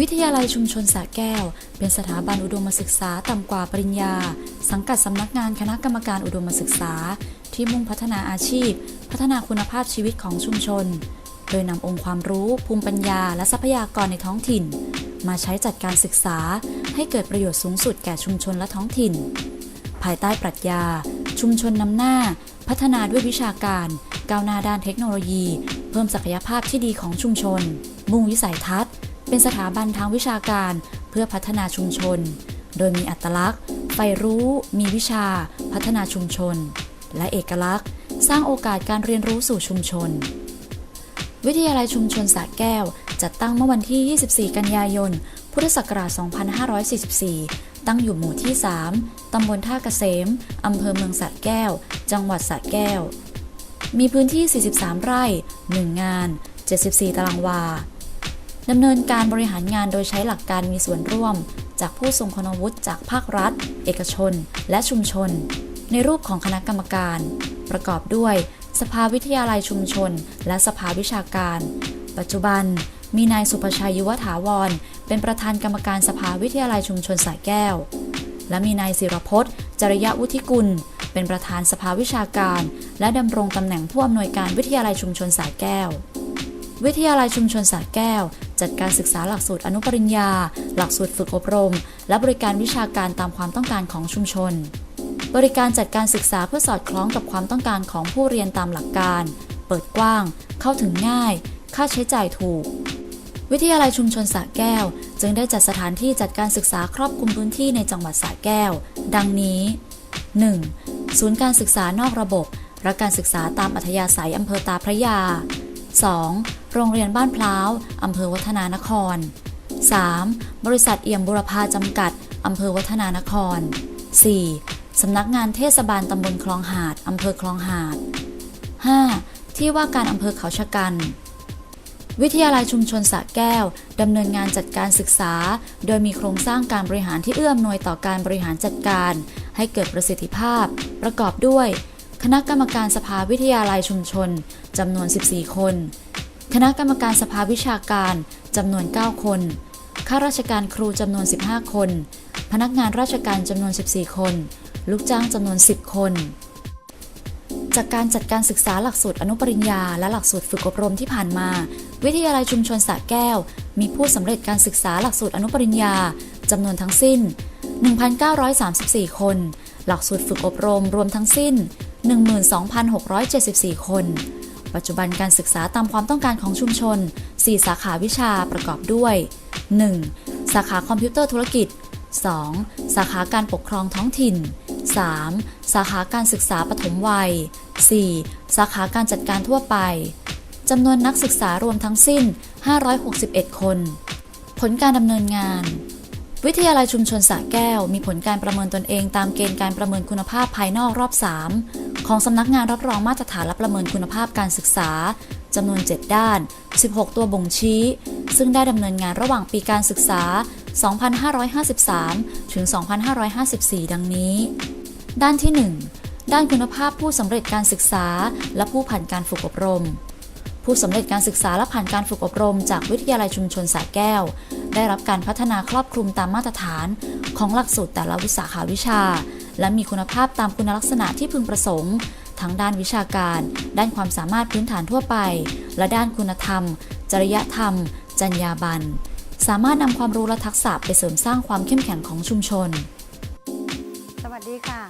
วิทยาลัยชุมชนสระแก้ว เป็นสถาบันอุดมศึกษาต่ำกว่าปริญญา สังกัดสำนักงานคณะกรรมการอุดมศึกษา ที่มุ่งพัฒนาอาชีพ พัฒนาคุณภาพชีวิตของชุมชน โดยนำองค์ความรู้ ภูมิปัญญา และทรัพยากรในท้องถิ่น มาใช้จัดการศึกษา ให้เกิดประโยชน์สูงสุดแก่ชุมชนและท้องถิ่น ภายใต้ปรัชญา ชุมชนนำหน้า พัฒนาด้วยวิชาการก้าวหน้าด้านเทคโนโลยี เพิ่มศักยภาพที่ดีของชุมชน มุ่งวิสัยทัศ เป็นสถาบันทางวิชาการเพื่อพัฒนาชุมชน โดยมีอัตลักษณ์ใฝ่รู้ มีวิชา พัฒนาชุมชน และเอกลักษณ์ สร้างโอกาสการเรียนรู้สู่ชุมชน วิทยาลัยชุมชนสระแก้ว จัดตั้งเมื่อวันที่ 24 กันยายน พุทธศักราช 2544 ตั้งอยู่หมู่ที่ 3 ตำบลท่าเกษม อำเภอเมืองสระแก้ว จังหวัดสระแก้ว มีพื้นที่ 43 ไร่ 1 งาน 74 ตารางวา ดำเนินการบริหารงานโดยใช้หลักการมีส่วนร่วม จากผู้ทรงคุณวุฒิจากภาครัฐ เอกชน และชุมชน ในรูปของคณะกรรมการ ประกอบด้วย สภาวิทยาลัยชุมชน และสภาวิชาการ ปัจจุบัน มีนายสุภชัยยุวถาวร เป็นประธานกรรมการสภาวิทยาลัยชุมชนสายแก้ว และมีนายศิรพจน์ จริยวุฒิกุล เป็นประธานสภาวิชาการ และดำรงตำแหน่งผู้อำนวยการวิทยาลัยชุมชนสายแก้ว วิทยาลัยชุมชนสระแก้ว จัดการศึกษาหลักสูตรอนุปริญญา หลักสูตรฝึกอบรม และบริการวิชาการตามความต้องการของชุมชน บริการจัดการศึกษาเพื่อสอดคล้องกับความต้องการของผู้เรียนตามหลักการ เปิดกว้าง เข้าถึงง่าย ค่าใช้จ่ายถูก วิทยาลัยชุมชนสระแก้ว จึงได้จัดสถานที่จัดการศึกษาครอบคลุมพื้นที่ในจังหวัดสระแก้ว ดังนี้ 1. ศูนย์การศึกษานอกระบบรักการศึกษาตามอัธยาศัยอำเภอตาพระยา 2. โรงเรียนบ้านพล้าวอำเภอวัฒนานคร 3. บริษัทเอี่ยมบุรพาจำกัดอำเภอวัฒนานคร 4. สำนักงานเทศบาลตำบลคลองหาดอำเภอคลองหาด 5. ที่ว่าการอำเภอเขาชะกัน วิทยาลัยชุมชนสะแก้วดำเนินงานจัดการศึกษา โดยมีโครงสร้างการบริหารที่เอื้ออำนวยต่อการบริหารจัดการ ให้เกิดประสิทธิภาพ ประกอบด้วย คณะกรรมการสภาวิทยาลัยชุมชนจำนวน 14 คน คณะกรรมการสภาวิชาการจำนวน 9 คน ข้าราชการครูจำนวน 15 คน พนักงานราชการจำนวน 14 คน ลูกจ้างจำนวน 10 คน จากการจัดการศึกษาหลักสูตรอนุปริญญา และหลักสูตรฝึกอบรมที่ผ่านมา วิทยาลัยชุมชนสระแก้ว มีผู้สำเร็จการศึกษาหลักสูตรอนุปริญญาจำนวนทั้งสิ้น 1,934 คน หลักสูตรฝึกอบรมรวมทั้งสิ้น 12,674 คน ปัจจุบันการศึกษาตามความต้องการของชุมชน 4 สาขาวิชาประกอบด้วย 1. สาขาคอมพิวเตอร์ธุรกิจ 2. สาขาการปกครองท้องถิ่น 3. สาขาการศึกษาปฐมวัย 4. สาขาการจัดการทั่วไป จำนวนนักศึกษารวมทั้งสิ้น 561 คน ผลการดำเนินงาน วิทยาลัยชุมชนสระแก้ว มีผลการประเมินตนเองตามเกณฑ์การประเมินคุณภาพภายนอกรอบ 3 ของสำนักงานรับรองมาตรฐานและประเมินคุณภาพการศึกษาจำนวน 7 ด้าน 16 ตัวบ่งชี้ ซึ่งได้ดำเนินงานระหว่างปีการศึกษา 2553 ถึง 2554 ดังนี้ ด้านที่ 1 ด้านคุณภาพผู้สำเร็จการศึกษา และผู้ผ่านการฝึกอบรม ผู้สำเร็จการศึกษาและผ่านการฝึกอบรม จากวิทยาลัยชุมชนสระแก้ว ได้รับการพัฒนาครอบคลุมตามมาตรฐาน ของหลักสูตรแต่ละวิสาขาวิชา และมีคุณภาพตามคุณลักษณะที่พึงประสงค์ ทั้งด้านวิชาการ ด้านความสามารถพื้นฐานทั่วไป และด้านคุณธรรม จริยธรรม จรรยาบรรณสามารถนำความรู้และทักษะไปเสริมสร้างความเข้มแข็งของชุมชน สวัสดีค่ะ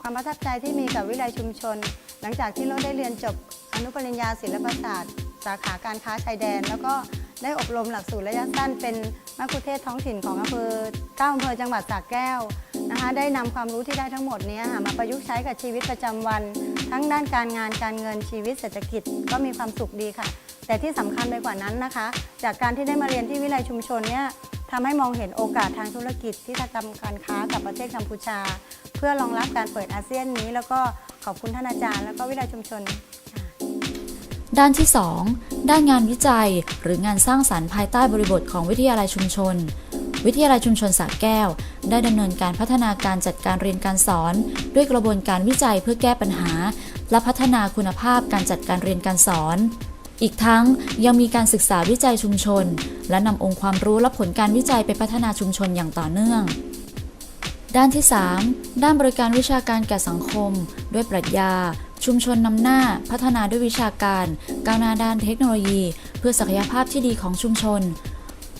ความประทับใจที่มีกับวิทยาลัยชุมชน หลังจากที่เราได้เรียนจบอนุปริญญาศิลปศาสตร์ สาขาการค้าชายแดน แล้วก็ได้อบรมหลักสูตรระยะสั้นเป็นมัคคุเทศก์ท้องถิ่นของอำเภอเก้าอำเภอจังหวัดสระแก้ว นะคะได้นำความรู้ที่ได้ทั้งหมดนี้มาประยุกต์ใช้กับชีวิตประจำวัน ทั้งด้านการงานการเงินชีวิตเศรษฐกิจก็มีความสุขดีค่ะ แต่ที่สำคัญไปกว่านั้นนะคะ จากการที่ได้มาเรียนที่วิทยาลัยชุมชนเนี่ยทำให้มองเห็นโอกาสทางธุรกิจที่จะทำการค้ากับประเทศกัมพูชา เพื่อรองรับการเปิดอาเซียนนี้ แล้วก็ขอบคุณท่านอาจารย์ แล้วก็วิทยาลัยชุมชนด้านที่ 2 ด้านงานวิจัย หรืองานสร้างสรรค์ภายใต้บริบทของวิทยาลัยชุมชน วิทยาลัยชุมชนสระแก้ว ได้ดำเนินการพัฒนาการจัดการเรียนการสอน ด้วยกระบวนการวิจัยเพื่อแก้ปัญหา และพัฒนาคุณภาพการจัดการเรียนการสอน อีกทั้งยังมีการศึกษาวิจัยชุมชน และนำองค์ความรู้และผลการวิจัยไปพัฒนาชุมชนอย่างต่อเนื่องด้านที่ 3 ด้านบริการวิชาการแก่สังคม ด้วยปรัชญา ชุมชนนำหน้า พัฒนาด้วยวิชาการ ก้าวหน้าด้านเทคโนโลยี เพื่อศักยภาพที่ดีของชุมชน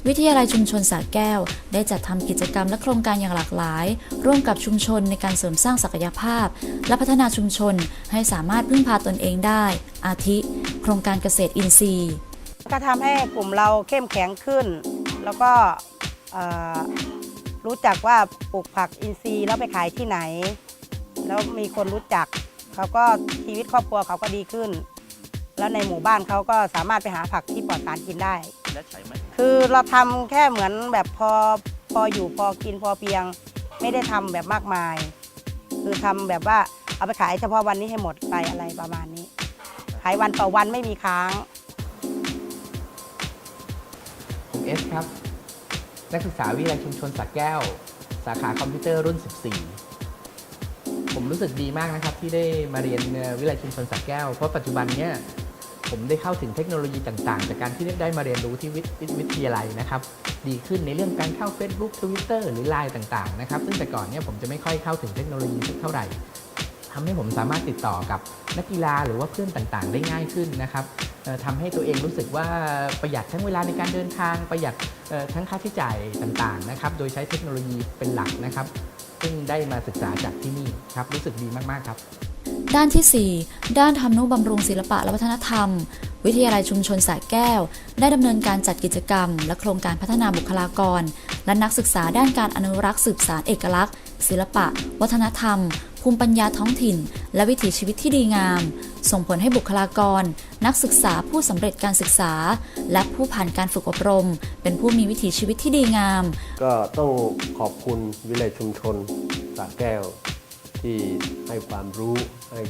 วิทยาลัยชุมชนสระแก้ว ได้จัดทำกิจกรรมและโครงการอย่างหลากหลาย ร่วมกับชุมชนในการเสริมสร้างศักยภาพ และพัฒนาชุมชนให้สามารถพึ่งพาตนเองได้ อาทิ โครงการเกษตรอินทรีย์ ก็ทำให้กลุ่มเราเข้มแข็งขึ้น แล้วก็เอ่อรู้จักว่าปลูกผักอินทรีย์แล้วไปขายที่ไหน แล้วมีคนรู้จักเขาก็ชีวิตครอบครัวเขาก็ดีขึ้น แล้วในหมู่บ้านเขาก็สามารถไปหาผักที่ปลอดสารกินได้และใช้ไหม คือเราทำแค่เหมือนแบบพอพออยู่พอกินพอเพียง ไม่ได้ทำแบบมากมาย คือทำแบบว่าเอาไปขายเฉพาะวันนี้ให้หมดไปอะไรประมาณนี้ ขายวันต่อวันไม่มีค้างผมเอสครับ นักศึกษาวิทยาลัยชุมชนสักแก้ว สาขาคอมพิวเตอร์รุ่น 14 ผมรู้สึกดีมากนะครับที่ได้มาเรียนวิทยาลัยชุมชนสักแก้ว เพราะปัจจุบันเนี้ย ผมได้เข้าถึงเทคโนโลยีต่างๆ จากการที่ได้มาเรียนรู้ที่วิทวิวิทยาลัยนะครับ ดีขึ้นในเรื่องการเข้า Facebook Twitter หรือ Line ต่างๆนะครับ ซึ่งแต่ก่อนเนี่ยผมจะไม่ค่อยเข้าถึงเทคโนโลยีสักเท่าไหร่ทำให้ผมสามารถติดต่อกับนักกีฬาหรือว่าเพื่อนต่างๆ ได้ง่ายขึ้นนะครับทำให้ตัวเองรู้สึกว่าประหยัดทั้งเวลาในการเดินทาง ประหยัดทั้งค่าใช้จ่ายต่างๆนะครับ โดยใช้เทคโนโลยีเป็นหลักนะครับ ซึ่งได้มาศึกษาจากที่นี่ครับ รู้สึกดีมากๆครับ ด้านที่ 4 ด้านทำนุบำรุงศิลปะและวัฒนธรรม วิทยาลัยชุมชนสระแก้ว ได้ดำเนินการจัดกิจกรรม และโครงการพัฒนาบุคลากร และนักศึกษาด้านการอนุรักษ์สืบสารเอกลักษณ์ ศิลปะ วัฒนธรรม ภูมิปัญญาท้องถิ่น และวิถีชีวิตที่ดีงาม ส่งผลให้บุคลากร นักศึกษาผู้สำเร็จการศึกษา และผู้ผ่านการฝึกอบรม เป็นผู้มีวิถีชีวิตที่ดีงาม ก็ต้องขอบคุณวิเลยชุมชนสระแก้ว ที่ให้ความรู้ให้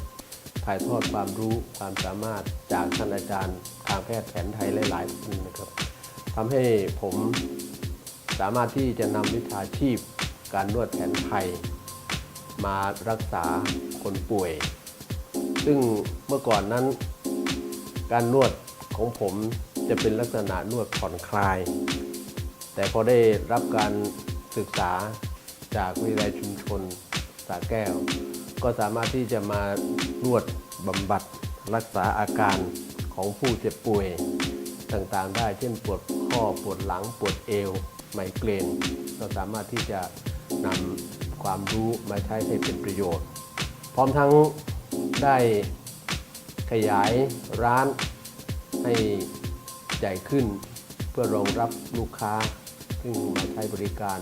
ถ่ายทอดความรู้ความสามารถจากท่านอาจารย์ทางแพทย์แผนไทยหลายๆท่านนะครับทำให้ผมสามารถที่จะนำวิชาชีพการนวดแผนไทย มารักษาคนป่วย ซึ่งเมื่อก่อนนั้น การนวดของผมจะเป็นลักษณะนวดผ่อนคลาย แต่พอได้รับการศึกษาจากวิทยาลัยชุมชน สระแก้ว ก็สามารถที่จะมานวดบำบัดรักษาอาการของผู้เจ็บป่วยต่างๆ ได้เช่นปวดข้อปวดหลังปวดเอว ไมเกรนก็สามารถที่จะนำความรู้มาใช้ให้เป็นประโยชน์ พร้อมทั้งได้ขยายร้านให้ใหญ่ขึ้น เพื่อรองรับลูกค้า ซึ่งมาใช้บริการ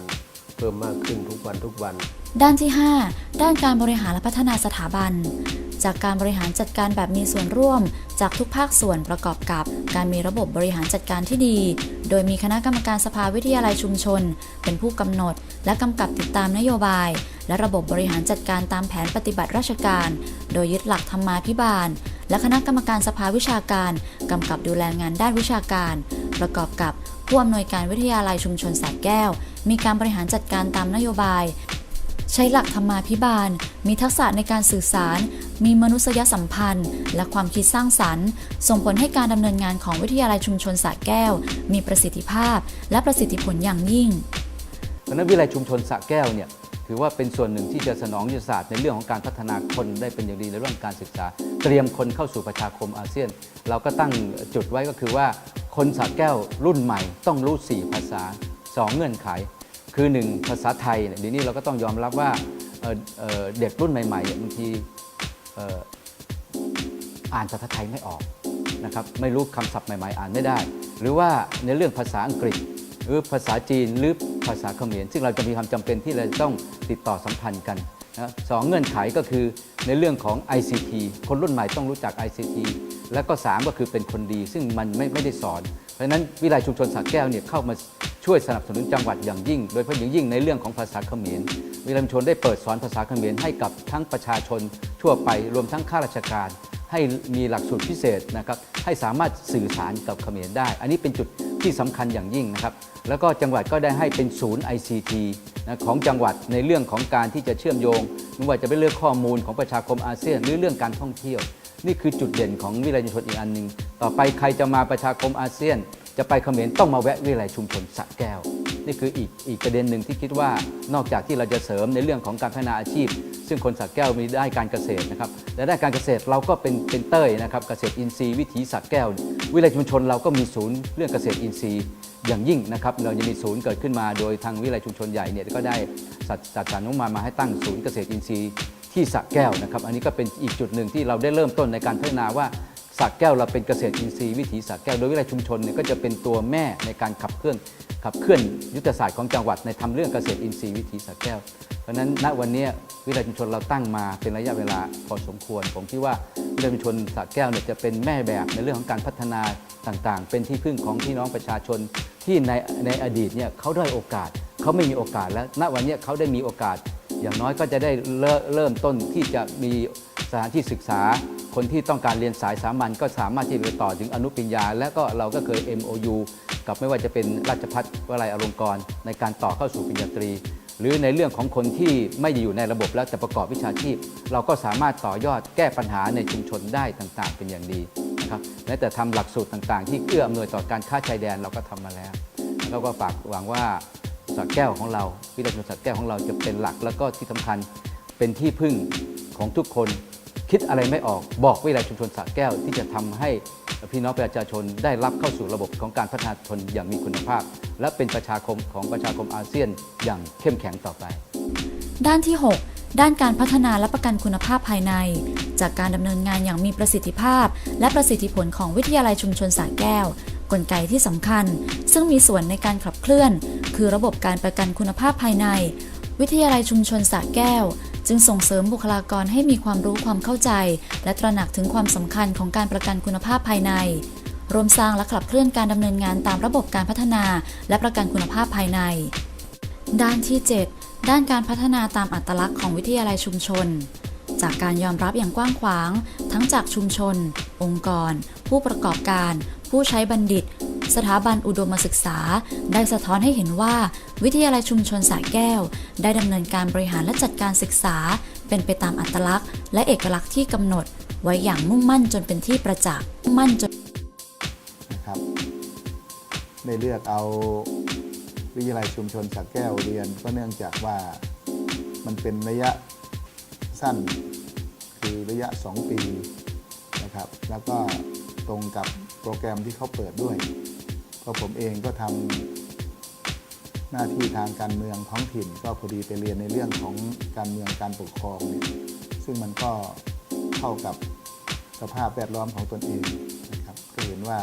พิ่มมากขึ้นทุกวันทุกวัน ด้านที่ 5 ด้านการบริหารและพัฒนาสถาบัน จากการบริหารจัดการแบบมีส่วนร่วม จากทุกภาคส่วนประกอบกับการมีระบบบริหารจัดการที่ดี โดยมีคณะกรรมการสภาวิทยาลัยชุมชน เป็นผู้กำหนด และกำกับติดตามนโยบาย และระบบบริหารจัดการตามแผนปฏิบัติราชการ โดยยึดหลักธรรมาภิบาล และคณะกรรมการสภาวิชาการกำกับดูแลงานด้านวิชาการ ประกอบกับผู้อำนวยการวิทยาลัยชุมชนสระแก้ว มีการบริหารจัดการตามนโยบาย ใช้หลักธรรมาภิบาล มีทักษะในการสื่อสาร มีมนุษยสัมพันธ์ และความคิดสร้างสรรค์ ส่งผลให้การดำเนินงานของวิทยาลัยชุมชนสระแก้ว มีประสิทธิภาพ และประสิทธิผลอย่างยิ่งคณะวิทยาลัยชุมชนสระแก้วเนี่ยถือว่าเป็นส่วนหนึ่งที่จะสนองยุทธศาสตร์ในเรื่องของการพัฒนาคนได้เป็นอย่างดีในเรื่องการศึกษา เตรียมคนเข้าสู่ประชาคมอาเซียน เราก็ตั้งจุดไว้ก็คือว่าคนสระแก้วรุ่นใหม่ต้องรู้ 4 ภาษา 2 เงื่อนไข คือ 1 ภาษาไทยเดี๋ยวนี้เราก็ต้องยอมรับว่าเเเด็กรุ่นใหม่ๆบางทีอ่านภาษาไทยไม่ออกนะครับไม่รู้คำศัพท์ใหม่ๆ อ่านไม่ได้ หรือว่าในเรื่องภาษาอังกฤษ หรือภาษาจีนหรือภาษาเขมรซึ่งเราจะมีความจำเป็นที่เราจะต้องติดต่อสัมพันธ์กันนะสองเงื่อนไขก็คือในเรื่องของ ICT คนรุ่นใหม่ต้องรู้จัก ICT แล้วก็ 3 ก็คือเป็นคนดี ซึ่งมันไม่ไม่ได้สอน เพราะฉะนั้นวิลัยชุมชนสระแก้วเนี่ยเข้ามาช่วยสนับสนุนจังหวัดอย่างยิ่ง โดยเฉพาะอย่างยิ่งในเรื่องของภาษาเขมรวิลัยชุมชนได้เปิดสอนภาษาเขมรให้กับทั้งประชาชนทั่วไปรวมทั้งข้าราชการ ให้มีหลักสูตรพิเศษนะครับให้สามารถสื่อสารกับเขมรได้ อันนี้เป็นจุดที่สำคัญอย่างยิ่งนะครับแล้วก็จังหวัดก็ได้ให้เป็นศูนย์ ICT นะของจังหวัดในเรื่องของการที่จะเชื่อมโยงไม่ว่าจะเป็นเรื่องข้อมูลของประชาคมอาเซียนหรือเรื่องการท่องเที่ยว นี่คือจุดเด่นของวิทยาลัยชุมชนอีกอันหนึ่งต่อไปใครจะมาประชาคมอาเซียน จะไปเขมรต้องมาแวะวิทยาลัยชุมชนสะแก้ว นี่คืออีกอีกประเด็นหนึ่งที่คิดว่านอกจากที่เราจะเสริมในเรื่องของการพัฒนาอาชีพ ซึ่งคนสระแก้วมีได้การเกษตรนะครับและได้การเกษตรเราก็เป็นเป็นเต้ยนะครับเกษตรอินทรีย์วิถีสระแก้ว วิทยาลัยชุมชนเราก็มีศูนย์เรื่องเกษตรอินทรีย์อย่างยิ่งนะครับเราจะมีศูนย์เกิดขึ้นมาโดยทางวิทยาลัยชุมชนใหญ่เนี่ยก็ได้จัดจัดสรรงบประมาณมาให้ตั้งศูนย์เกษตรอินทรีย์ ที่สระแก้วนะครับ อันนี้ก็เป็นอีกจุดหนึ่งที่เราได้เริ่มต้นในการพัฒนาว่าสระแก้วเราเป็นเกษตรอินทรีย์วิถีสระแก้วโดยวิทยาชุมชนเนี่ยก็จะเป็นตัวแม่ในการขับเคลื่อนขับเคลื่อนยุทธศาสตร์ของจังหวัดในทำเรื่องเกษตรอินทรีย์วิถีสระแก้ว เพราะฉะนั้นณวันนี้วิทยาชุมชนเราตั้งมาเป็นระยะเวลาพอสมควร ผมคิดว่าวิทยาชุมชนสระแก้วเนี่ยจะเป็นแม่แบบในเรื่องของการพัฒนาต่างๆ เป็นที่พึ่งของพี่น้องประชาชนที่ในในอดีตเนี่ยเขาได้โอกาสเขาไม่มีโอกาสแล้ว ณวันนี้เขาได้มีโอกาส อย่างน้อยก็จะได้เริ่มเริ่มต้นที่จะมีสถานที่ศึกษา คนที่ต้องการเรียนสายสามัญก็สามารถที่จะไปต่อถึงอนุปริญญา และก็เราก็เคย MOU กับไม่ว่าจะเป็นราชพัฒวลัยอลงกรณ์ในการต่อเข้าสู่ปริญญาตรี หรือในเรื่องของคนที่ไม่ได้อยู่ในระบบแล้วแต่ประกอบวิชาชีพ เราก็สามารถต่อยอดแก้ปัญหาในชุมชนได้ต่างๆ เป็นอย่างดีนะครับแม้แต่ทำหลักสูตรต่างๆ ที่เอื้ออำนวยต่อการค้าชายแดนเราก็ทำมาแล้ว แล้วก็ฝากหวังว่า สระแก้วของเรา วิทยาลัชุมชนสระแก้วของเราจะเป็นหลัก แล้วก็ที่สำคัญเป็นที่พึ่งของทุกคนคิดอะไรไม่ออกบอกวิทยาลัยชุมชนสระแก้วที่จะทำให้พี่น้องประชาชนได้รับเข้าสู่ระบบของการพัฒนาชนอย่างมีคุณภาพ และเป็นประชาคมของประชาคมอาเซียนอย่างเข้มแข็งต่อไป ด้านที่ 6 ด้านการพัฒนาและประกันคุณภาพภายใน จากการดำเนินงานอย่างมีประสิทธิภาพ และประสิทธิผลของวิทยาลัยชุมชนสระแก้ว กลไกที่สำคัญ ซึ่งมีส่วนในการขับเคลื่อน คือระบบการประกันคุณภาพภายใน วิทยาลัยชุมชนสระแก้ว จึงส่งเสริมบุคลากรให้มีความรู้ความเข้าใจ และตระหนักถึงความสำคัญของการประกันคุณภาพภายในรวมสร้างและขับเคลื่อนการดำเนินงานตามระบบการพัฒนา และประกันคุณภาพภายใน ด้านที่ 7 ด้านการพัฒนาตามอัตลักษณ์ของวิทยาลัยชุมชน จากการยอมรับอย่างกว้างขวาง ทั้งจากชุมชน องค์กร ผู้ประกอบการ ผู้ใช้บัณฑิต สถาบันอุดมศึกษา ได้สะท้อนให้เห็นว่า วิทยาลัยชุมชนสระแก้ว ได้ดำเนินการบริหารและจัดการศึกษา เป็นไปตามอัตลักษณ์ และเอกลักษณ์ที่กำหนด ไว้อย่างมุ่งมั่นจนเป็นที่ประจักษ์มั่นจนนะครับได้เลือกเอาวิทยาลัยชุมชนสักแก้วเรียนก็เนื่องจากว่ามันเป็นระยะสั้น คือระยะ 2 ปีนะครับ แล้วก็ตรงกับโปรแกรมที่เขาเปิดด้วย ก็ผมเองก็ทำหน้าที่ทางการเมืองท้องถิ่น ก็พอดีไปเรียนในเรื่องของการเมืองการปกครองเนี่ยซึ่งมันก็เข้ากับสภาพแวดล้อมของตนเองนะครับก็เห็นว่า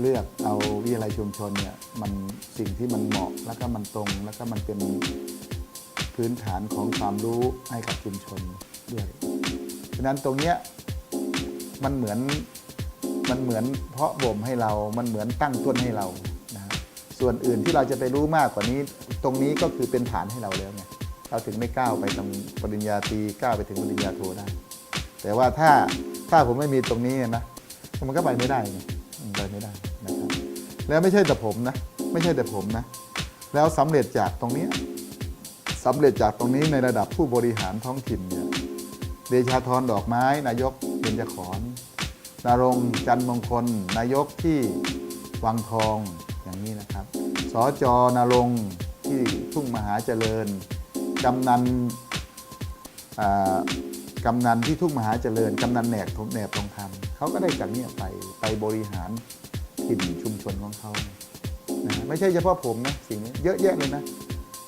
เลือกเอาวิทยาลัยชุมชนเนี่ยมันสิ่งที่มันเหมาะแล้วก็มันตรงแล้วก็มันเป็นพื้นฐานของความรู้ให้กับชุมชนด้วย ฉะนั้นตรงเนี้ยมันเหมือน มันเหมือนเพาะบ่มให้เรา มันเหมือนตั้งต้นให้เรานะส่วนอื่นที่เราจะไปรู้มากกว่านี้ ตรงนี้ก็คือเป็นฐานให้เราแล้วไงเราถึงไม่ก้าวไปทำปริญญาตรีก้าวไปถึงปริญญาโทได้ แต่ว่าถ้าถ้าผมไม่มีตรงนี้นะมันก็ไปไม่ได้ไงไปไม่ได้นะครับแล้วไม่ใช่แต่ผมนะ ไม่ใช่แต่ผมนะ แล้วสำเร็จจากตรงนี้ยสำเร็จจากตรงนี้ในระดับผู้บริหารท้องถิ่นเนี่ยเดชาธรดอกไม้นายกเบญจขอ นารงจันมงคล นายกที่วังทองอย่างนี้นะครับ สจนารงที่ทุ่งมหาเจริญ กำนันอ่ากำนันที่ทุ่งมหาเจริญ กำนันแหนกแหนบทองคำเขาก็ได้จากเนี้ไปไปบริหารถิ่นชุมชนของเขานะฮะไม่ใช่เฉพาะผมนะสิ่งนี้เยอะแยะเลยนะ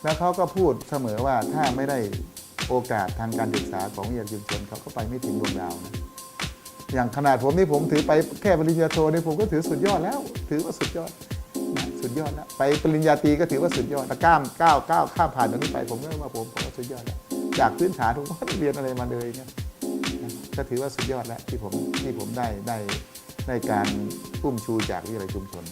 แล้วเขาก็พูดเสมอว่าถ้าไม่ได้โอกาสทางการศึกษาของวิทยาชุมชนเขาก็ไปไม่ถึงดวงดาวนะ อย่างขนาดผมนี่ผมถือไปแค่ปริญญาโทนี่ผมก็ถือสุดยอดแล้ว ถือว่าสุดยอดนะสุดยอดแล้วไปปริญญาตรีก็ถือว่าสุดยอดแต่ก้ามก้าวก้าวข้ามผ่านตรงนี้ไปผมก็ว่าผมผมว่าสุดยอดแล้วจากพื้นฐานผมก็ไม่ได้เรียนอะไรมาเลยเนี่ยก็ถือว่าสุดยอดแล้วที่ผมที่ผมได้ได้ได้การพุ่มชูจากวิทยาลัยชุมชน